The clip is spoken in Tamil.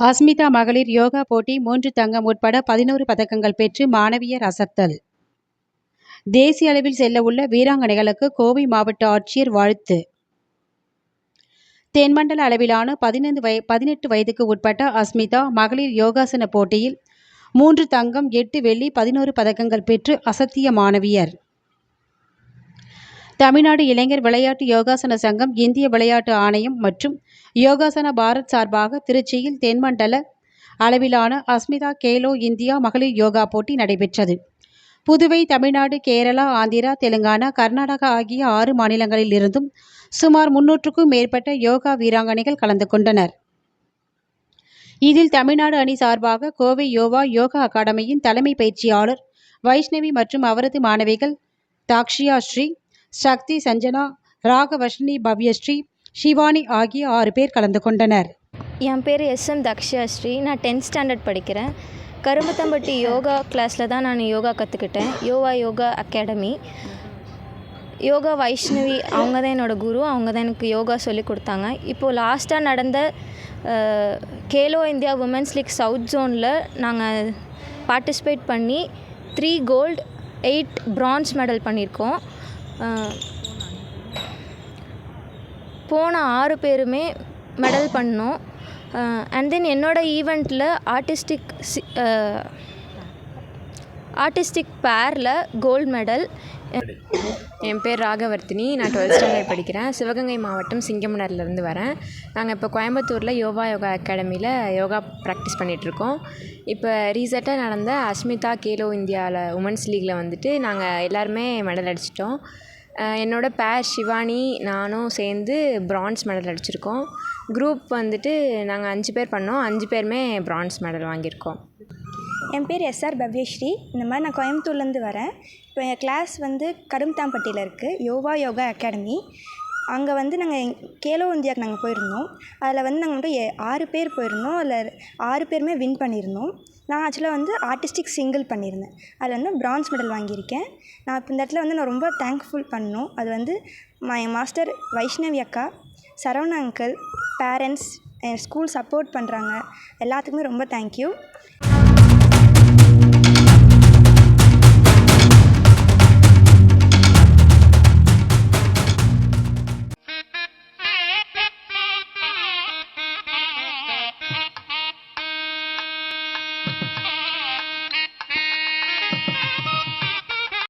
அஸ்மிதா மகளிர் யோகா போட்டி மூன்று தங்கம் உட்பட பதினோரு பதக்கங்கள் பெற்று மாணவியர் அசத்தல். தேசிய அளவில் செல்ல உள்ள வீராங்கனைகளுக்கு கோவை மாவட்ட ஆட்சியர் வாழ்த்து. தென்மண்டல அளவிலான பதினைந்து வய பதினெட்டு வயதுக்கு உட்பட்ட அஸ்மிதா மகளிர் யோகாசன போட்டியில் மூன்று தங்கம் எட்டு வெள்ளி பதினோரு பதக்கங்கள் பெற்று அசத்திய மாணவியர். தமிழ்நாடு இளைஞர் விளையாட்டு யோகாசன சங்கம் இந்திய விளையாட்டு ஆணையம் மற்றும் யோகாசன பாரத் சார்பாக திருச்சியில் தென்மண்டல அளவிலான அஸ்மிதா கேலோ இந்தியா மகளிர் யோகா போட்டி நடைபெற்றது. புதுவை தமிழ்நாடு கேரளா ஆந்திரா தெலுங்கானா கர்நாடகா ஆகிய ஆறு மாநிலங்களில் இருந்தும் சுமார் முன்னூற்றுக்கும் மேற்பட்ட யோகா வீராங்கனைகள் கலந்து கொண்டனர். இதில் தமிழ்நாடு அணி சார்பாக கோவை யோவா யோகா அகாடமியின் தலைமை பயிற்சியாளர் வைஷ்ணவி மற்றும் அவரது மாணவிகள் தாக்ஷியா ஸ்ரீ சக்தி சஞ்சனா ராகவர்ஷினி பவ்யஸ்ரீ ஷிவானி ஆகிய ஆறு பேர் கலந்து கொண்டனர். என் பேர் எஸ் எம் தக்ஷாஸ்ரீ நான் டென்த் ஸ்டாண்டர்ட் படிக்கிறேன். கரும்புத்தம்பட்டி யோகா கிளாஸில் தான் நான் யோகா கற்றுக்கிட்டேன் yoga yoga academy. Yoga Vaishnavi அவங்க தான் என்னோடய குரு. அவங்க தான் எனக்கு யோகா சொல்லி கொடுத்தாங்க. இப்போது லாஸ்ட்டாக நடந்த Khelo India women's league south ஜோனில் நாங்கள் பார்ட்டிசிபேட் பண்ணி three gold eight bronze medal பண்ணியிருக்கோம். போன ஆறு பேருமே மெடல் பண்ணோம். அண்ட் தென் என்னோடய ஈவெண்ட்டில் ஆர்டிஸ்டிக் ஆர்டிஸ்டிக் பேரில் கோல்டு மெடல் என் பேர் ராகவர்த்தினி. நான் டுவெல்த் ஸ்டாண்டர்ட் படிக்கிறேன். சிவகங்கை மாவட்டம் சிங்கமனர்லேருந்து வரேன். நாங்கள் இப்போ கோயம்புத்தூரில் யோகா யோகா அகாடமியில் யோகா ப்ராக்டிஸ் பண்ணிகிட்ருக்கோம் இப்போ ரீசெண்டாக நடந்த அஸ்மிதா கேலோ இந்தியாவில் உமன்ஸ் லீக்கில் வந்துட்டு நாங்கள் எல்லாருமே மெடல் அடிச்சிட்டோம். என்னோட பேர் சிவானி நானும் சேர்ந்து பிரான்ஸ் மெடல் அடிச்சிருக்கோம். குரூப் வந்துட்டு நாங்கள் அஞ்சு பேர் பண்ணோம். அஞ்சு பேருமே பிரான்ஸ் மெடல் வாங்கியிருக்கோம். என் பேர் எஸ்ஆர் பவ்யஸ்ரீ. இந்த மாதிரி நான் கோயம்புத்தூர்லேருந்து வரேன். இப்போ என் கிளாஸ் வந்து கரும்தாம்பட்டியில் இருக்குது யோகா யோகா அகாடமி அங்கே வந்து நாங்கள் கேலோ இந்தியாவுக்கு நாங்கள் போயிருந்தோம். அதில் வந்து நாங்கள் மட்டும் ஏ- ஆறு பேர் போயிருந்தோம். அதில் ஆறு பேருமே வின் பண்ணியிருந்தோம். நான் ஆக்சுவலாக வந்து ஆர்டிஸ்டிக் சிங்கிள் பண்ணியிருந்தேன். அதில் வந்து பிரான்ஸ் மெடல் வாங்கியிருக்கேன். நான் இப்போ இந்த இடத்துல வந்து நான் ரொம்ப தேங்க்ஃபுல் பண்ணணும். அது வந்து என் மாஸ்டர் வைஷ்ணவி அக்கா சரவணா அங்கிள் பேரண்ட்ஸ் என் ஸ்கூல் சப்போர்ட் பண்ணுறாங்க எல்லாத்துக்குமே ரொம்ப தேங்க்யூ